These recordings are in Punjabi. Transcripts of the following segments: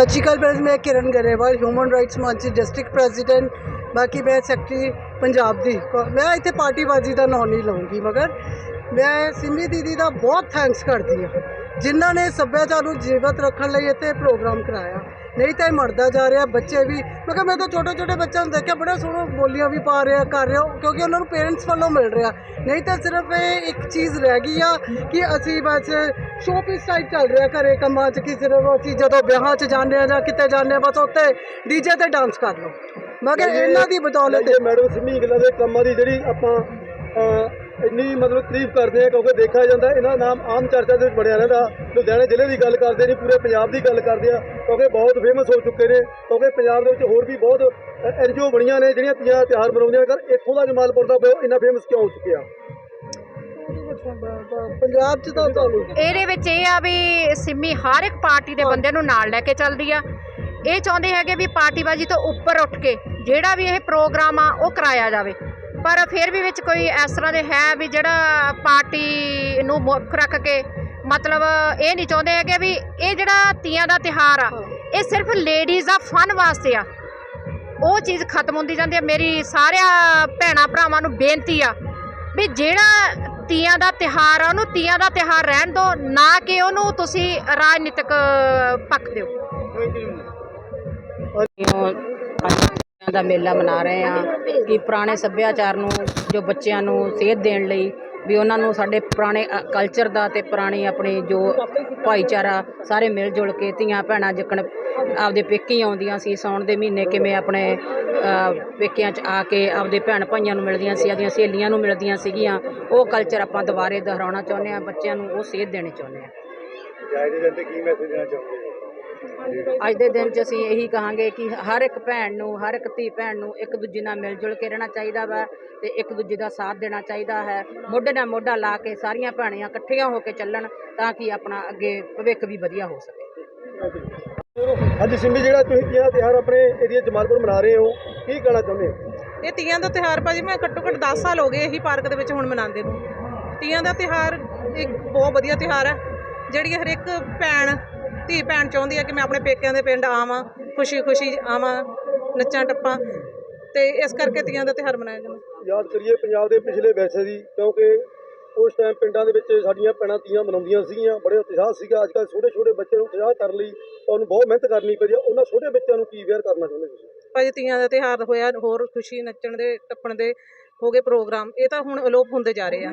ਸਤਿ ਸ਼੍ਰੀ ਅਕਾਲ ਬ੍ਰਦਰ ਮੈਂ ਕਿਰਨ ਗਰੇਵਾਲ ਹਿਊਮਨ ਰਾਈਟਸ ਮੰਚ ਡਿਸਟ੍ਰਿਕਟ ਪ੍ਰੈਜ਼ੀਡੈਂਟ ਬਾਕੀ ਮੈਂ ਸੈਕਟਰੀ ਪੰਜਾਬ ਦੀ ਕ- ਮੈਂ ਇੱਥੇ ਪਾਰਟੀਬਾਜ਼ੀ ਦਾ ਨਾਂ ਨਹੀਂ ਲਵਾਂਗੀ ਮਗਰ ਮੈਂ ਸਿੰਮੀ ਦੀਦੀ ਦਾ ਬਹੁਤ ਥੈਂਕਸ ਕਰਦੀ ਹਾਂ ਜਿਨ੍ਹਾਂ ਨੇ ਸੱਭਿਆਚਾਰ ਨੂੰ ਜੀਵਤ ਰੱਖਣ ਲਈ ਇੱਥੇ ਪ੍ਰੋਗਰਾਮ ਕਰਾਇਆ ਨਹੀਂ ਤਾਂ ਇਹ ਮਰਦਾ ਜਾ ਰਿਹਾ ਬੱਚੇ ਵੀ ਮੈਂ ਕਿਹਾ ਮੈਂ ਤਾਂ ਛੋਟੇ ਛੋਟੇ ਬੱਚਿਆਂ ਨੂੰ ਦੇਖਿਆ ਬੜਾ ਸੋਹਣਾ ਬੋਲੀਆਂ ਵੀ ਪਾ ਰਿਹਾ ਕਰ ਰਿਹਾ ਕਿਉਂਕਿ ਉਹਨਾਂ ਨੂੰ ਪੇਰੈਂਟਸ ਵੱਲੋਂ ਮਿਲ ਰਿਹਾ ਨਹੀਂ ਤਾਂ ਸਿਰਫ ਇਹ ਇੱਕ ਚੀਜ਼ ਰਹਿ ਗਈ ਆ ਕਿ ਅਸੀਂ ਬਸ ਸ਼ੋਪੀਸ ਟਾਈਪ ਚੱਲ ਰਿਹਾ ਘਰੇ ਕੰਮਾਂ 'ਚ ਕਿ ਸਿਰਫ ਅਸੀਂ ਜਦੋਂ ਵਿਆਹਾਂ 'ਚ ਜਾਂਦੇ ਆ ਜਾਂ ਕਿਤੇ ਜਾਂਦੇ ਆ ਬਸ ਉੱਥੇ ਡੀਜੇ ਤੇ ਡਾਂਸ ਕਰ ਲਓ। ਮਗਰ ਇਹਨਾਂ ਦੀ ਬਦੌਲਤ ਮੈਡਮ ਸਿੰਮੀ ਗਿੱਲਾਂ ਦੇ ਕੰਮਾਂ ਦੀ ਜਿਹੜੀ ਆਪਾਂ ਇੰਨੀ ਮਤਲਬ ਤਾਰੀਫ ਕਰਦੇ ਆ ਕਿਉਂਕਿ ਦੇਖਿਆ ਜਾਂਦਾ ਇਹਨਾਂ ਦਾ ਨਾਮ ਆਮ ਚਰਚਾ ਦੇ ਵਿੱਚ ਬਣਿਆ ਰਹਿੰਦਾ। ਲੁਧਿਆਣੇ ਜ਼ਿਲ੍ਹੇ ਦੀ ਗੱਲ ਕਰਦੇ ਨਹੀਂ ਪੂਰੇ ਪੰਜਾਬ ਦੀ ਗੱਲ ਕਰਦੇ ਆ ਕਿਉਂਕਿ ਬਹੁਤ ਫੇਮਸ ਹੋ ਚੁੱਕੇ ਨੇ ਕਿਉਂਕਿ ਪੰਜਾਬ ਦੇ ਵਿੱਚ ਹੋਰ ਵੀ ਬਹੁਤ ਐਨਜੀਓ ਬਣੀਆਂ ਨੇ ਜਿਹੜੀਆਂ ਤੀਆਂ ਤਿਉਹਾਰ ਮਨਾਉਂਦੀਆਂ ਨੇ। ਪਰ ਇੱਥੋਂ ਦਾ ਜਮਾਲਪੁਰ ਦਾ ਬਹੁਤ ਇੰਨਾ ਫੇਮਸ ਕਿਉਂ ਹੋ ਚੁੱਕਿਆ? ਪੰਜਾਬ 'ਚ ਤਾਂ ਤੁਹਾਨੂੰ ਇਹਦੇ ਵਿੱਚ ਇਹ ਆ ਵੀ ਸਿੰਮੀ ਹਰ ਇੱਕ ਪਾਰਟੀ ਦੇ ਬੰਦੇ ਨੂੰ ਨਾਲ ਲੈ ਕੇ ਚੱਲਦੀ ਆ। ਇਹ ਚਾਹੁੰਦੇ ਹੈਗੇ ਵੀ ਪਾਰਟੀਬਾਜ਼ੀ ਤੋਂ ਉੱਪਰ ਉੱਠ ਕੇ ਜਿਹੜਾ ਵੀ ਇਹ ਪ੍ਰੋਗਰਾਮ ਆ, ਉਹ ਕਰਾਇਆ ਜਾਵੇ। ਪਰ ਫਿਰ ਵੀ ਵਿੱਚ ਕੋਈ ਇਸ ਤਰ੍ਹਾਂ ਦੇ ਹੈ ਵੀ ਜਿਹੜਾ ਪਾਰਟੀ ਨੂੰ ਮੁੱਖ ਰੱਖ ਕੇ ਮਤਲਬ ਇਹ ਨਹੀਂ ਚਾਹੁੰਦੇ ਹੈਗੇ ਵੀ ਇਹ ਜਿਹੜਾ ਤੀਆਂ ਦਾ ਤਿਹਾਰ ਆ, ਇਹ ਸਿਰਫ ਲੇਡੀਜ਼ ਦਾ ਫਨ ਵਾਸਤੇ ਆ। ਉਹ ਚੀਜ਼ ਖਤਮ ਹੁੰਦੀ ਜਾਂਦੀ ਹੈ ਮੇਰੀ ਸਾਰਿਆਂ ਭੈਣਾਂ ਭਰਾਵਾਂ ਨੂੰ ਬੇਨਤੀ ਆ ਵੀ ਜਿਹੜਾ ਤੀਆਂ ਦਾ ਤਿਹਾਰ ਆ, ਉਹਨੂੰ ਤੀਆਂ ਦਾ ਤਿਹਾਰ ਰਹਿਣ ਦਿਓ, ਨਾ ਕਿ ਉਹਨੂੰ ਤੁਸੀਂ ਰਾਜਨੀਤਿਕ ਪੱਖ ਦਿਓ। ਅੱਜ ਦਾ ਮੇਲਾ ਮਨਾ ਰਹੇ ਆ ਕਿ ਪੁਰਾਣੇ ਸੱਭਿਆਚਾਰ ਨੂੰ, ਜੋ ਬੱਚਿਆਂ ਨੂੰ ਸੇਧ ਦੇਣ ਲਈ ਵੀ ਉਹਨਾਂ ਨੂੰ ਸਾਡੇ ਪੁਰਾਣੇ ਕਲਚਰ ਦਾ ਤੇ ਪੁਰਾਣੀ ਆਪਣੀ ਜੋ ਭਾਈਚਾਰਾ ਸਾਰੇ ਮਿਲ ਜੁਲ ਕੇ ਧੀਆਂ ਭੈਣਾਂ ਜਿੱਕਣ ਆਪਦੇ ਪੇਕੇ ਹੀ ਆਉਂਦੀਆਂ ਸੀ ਸੌਣ ਦੇ ਮਹੀਨੇ ਕਿਵੇਂ ਆਪਣੇ ਪੇਕਿਆਂ 'ਚ ਆ ਕੇ ਆਪਦੇ ਭੈਣ ਭਾਈਆਂ ਨੂੰ ਮਿਲਦੀਆਂ ਸੀ ਆਪਦੀਆਂ ਸਹੇਲੀਆਂ ਨੂੰ ਮਿਲਦੀਆਂ ਸੀਗੀਆਂ। ਉਹ ਕਲਚਰ ਆਪਾਂ ਦੁਬਾਰੇ ਦੁਹਰਾਉਣਾ ਚਾਹੁੰਦੇ ਆ ਬੱਚਿਆਂ ਨੂੰ ਉਹ ਸੇਧ ਦੇਣੀ ਚਾਹੁੰਦੇ ਆ ਅੱਜ ਦੇ ਦਿਨ 'ਚ ਅਸੀਂ ਇਹੀ ਕਹਾਂਗੇ ਕਿ ਹਰ ਇੱਕ ਭੈਣ ਨੂੰ ਹਰ ਇੱਕ ਧੀ ਭੈਣ ਨੂੰ ਇੱਕ ਦੂਜੇ ਨਾਲ ਮਿਲ ਜੁਲ ਕੇ ਰਹਿਣਾ ਚਾਹੀਦਾ ਵਾ ਤੇ ਇੱਕ ਦੂਜੇ ਦਾ ਸਾਥ ਦੇਣਾ ਚਾਹੀਦਾ ਹੈ। ਮੋਢੇ ਨਾਲ ਮੋਢਾ ਲਾ ਕੇ ਸਾਰੀਆਂ ਭੈਣੀਆਂ ਇਕੱਠੀਆਂ ਹੋ ਕੇ ਚੱਲਣ ਤਾਂ ਕਿ ਆਪਣਾ ਅੱਗੇ ਭਵਿੱਖ ਵੀ ਵਧੀਆ ਹੋ ਸਕੇ। ਅੱਜ ਸਿੰਮੀ ਜਿਹੜਾ ਤੁਸੀਂ ਤੀਆਂ ਤਿਉਹਾਰ ਆਪਣੇ ਏਰੀਆ ਜਮਾਲਪੁਰ ਮਨਾ ਰਹੇ ਹੋ ਕੀ ਕਹਿਣਾ ਚਾਹੁੰਦੇ ਹੋ? ਇਹ ਤੀਆਂ ਦਾ ਤਿਹਾਰ ਭਾਜੀ ਮੈਂ ਘੱਟੋ ਘੱਟ 10 ਸਾਲ ਹੋ ਗਏ ਇਹੀ ਪਾਰਕ ਦੇ ਵਿੱਚ ਹੁਣ ਮਨਾਉਂਦੇ ਨੂੰ। ਤੀਆਂ ਦਾ ਤਿਹਾਰ ਇੱਕ ਬਹੁਤ ਵਧੀਆ ਤਿਹਾਰ ਹੈ ਜਿਹੜੀ ਹਰ ਇੱਕ ਭੈਣ ਧੀ ਭੈਣ ਚਾਹੁੰਦੀ ਹੈ ਕਿ ਮੈਂ ਆਪਣੇ ਪੇਕਿਆਂ ਦੇ ਪਿੰਡ ਆਵਾਂ ਖੁਸ਼ੀ ਖੁਸ਼ੀ ਆਵਾਂ ਨੱਚਾਂ ਟੱਪਾਂ ਤੇ ਇਸ ਕਰਕੇ ਤੀਆਂ ਦਾ ਤਿਹਾਰ ਮਨਾਇਆ ਜਾਂਦਾ। ਯਾਦ ਕਰੀਏ ਪੰਜਾਬ ਦੇ ਪਿਛਲੇ ਵਿਰਸੇ ਦੀ ਕਿਉਂਕਿ ਉਸ ਟਾਈਮ ਪਿੰਡਾਂ ਦੇ ਵਿੱਚ ਸਾਡੀਆਂ ਭੈਣਾਂ ਤੀਆਂ ਮਨਾਉਂਦੀਆਂ ਸੀਗੀਆਂ ਬੜੇ ਉਤਸ਼ਾਹ ਸੀਗਾ ਅੱਜ ਕੱਲ੍ਹ ਛੋਟੇ ਛੋਟੇ ਬੱਚੇ ਨੂੰ ਉਤਸ਼ਾਹ ਕਰਨ ਲਈ ਉਹਨੂੰ ਬਹੁਤ ਮਿਹਨਤ ਕਰਨੀ ਪੈਂਦੀ ਆ ਉਹਨਾਂ ਛੋਟੇ ਬੱਚਿਆਂ ਨੂੰ ਕੀ ਵੇਅਰ ਕਰਨਾ ਚਾਹੁੰਦੇ ਤੁਸੀਂ? ਭਾਜੀ ਤੀਆਂ ਦਾ ਤਿਹਾਰ ਹੋਇਆ ਹੋਰ ਖੁਸ਼ੀ ਨੱਚਣ ਦੇ ਟੱਪਣ ਦੇ ਹੋ ਗਏ ਪ੍ਰੋਗਰਾਮ ਇਹ ਤਾਂ ਹੁਣ ਅਲੋਪ ਹੁੰਦੇ ਜਾ ਰਹੇ ਆ।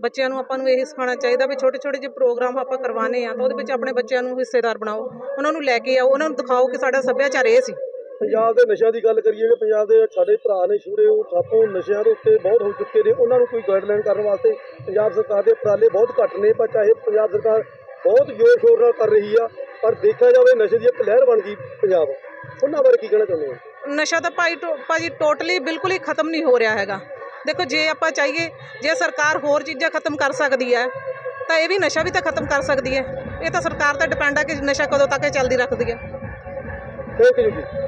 ਬੱਚਿਆਂ ਨੂੰ ਆਪਾਂ ਨੂੰ ਇਹ ਸਿਖਾਉਣਾ ਚਾਹੀਦਾ ਵੀ ਛੋਟੇ ਛੋਟੇ ਜਿਹੇ ਪ੍ਰੋਗਰਾਮ ਆਪਾਂ ਕਰਵਾਉਣੇ ਆ ਤਾਂ ਉਹਦੇ ਵਿੱਚ ਆਪਣੇ ਬੱਚਿਆਂ ਨੂੰ ਹਿੱਸੇਦਾਰ ਬਣਾਓ ਉਹਨਾਂ ਨੂੰ ਲੈ ਕੇ ਆਓ ਉਹਨਾਂ ਨੂੰ ਦਿਖਾਓ ਕਿ ਸਾਡਾ ਸੱਭਿਆਚਾਰ ਇਹ ਸੀ। ਪੰਜਾਬ ਦੇ ਨਸ਼ਿਆਂ ਦੀ ਗੱਲ ਕਰੀਏ ਕਿ ਪੰਜਾਬ ਦੇ ਸਾਡੇ ਭਰਾ ਨੇ ਛੂਰੇ ਉਹ ਸਾਥੋਂ ਨਸ਼ਿਆਂ ਦੇ ਉੱਤੇ ਬਹੁਤ ਹੋ ਚੁੱਕੇ ਨੇ ਉਹਨਾਂ ਨੂੰ ਕੋਈ ਗਾਈਡਲਾਈਨ ਕਰਨ ਵਾਸਤੇ ਪੰਜਾਬ ਸਰਕਾਰ ਦੇ ਉਪਰਾਲੇ ਬਹੁਤ ਘੱਟ ਨੇ ਪਰ ਚਾਹੇ ਪੰਜਾਬ ਸਰਕਾਰ ਬਹੁਤ ਜ਼ੋਰ ਸ਼ੋਰ ਨਾਲ ਕਰ ਰਹੀ ਆ ਪਰ ਦੇਖਿਆ ਜਾਵੇ ਨਸ਼ੇ ਦੀ ਇੱਕ ਲਹਿਰ ਬਣ ਗਈ ਪੰਜਾਬ। ਉਹਨਾਂ ਬਾਰੇ ਕੀ ਕਹਿਣਾ ਚਾਹੁੰਦੇ ਹੋ? ਨਸ਼ਾ ਤਾਂ ਭਾਈ ਟੋ- ਭਾਜੀ ਟੋਟਲੀ ਬਿਲਕੁਲ ਹੀ ਖਤਮ ਨਹੀਂ ਹੋ ਰਿਹਾ ਹੈਗਾ। ਦੇਖੋ ਜੇ ਆਪਾਂ ਚਾਹੀਏ ਜੇ ਸਰਕਾਰ ਹੋਰ ਚੀਜ਼ਾਂ ਖਤਮ ਕਰ ਸਕਦੀ ਹੈ ਤਾਂ ਇਹ ਵੀ ਨਸ਼ਾ ਵੀ ਤਾਂ ਖਤਮ ਕਰ ਸਕਦੀ ਹੈ। ਇਹ ਤਾਂ ਸਰਕਾਰ ਤੇ ਡਿਪੈਂਡ ਆ ਕਿ ਨਸ਼ਾ ਕਦੋਂ ਤੱਕ ਇਹ ਚੱਲਦੀ ਰੱਖਦੀ ਹੈ। ਥੈਂਕ ਯੂ ਜੀ।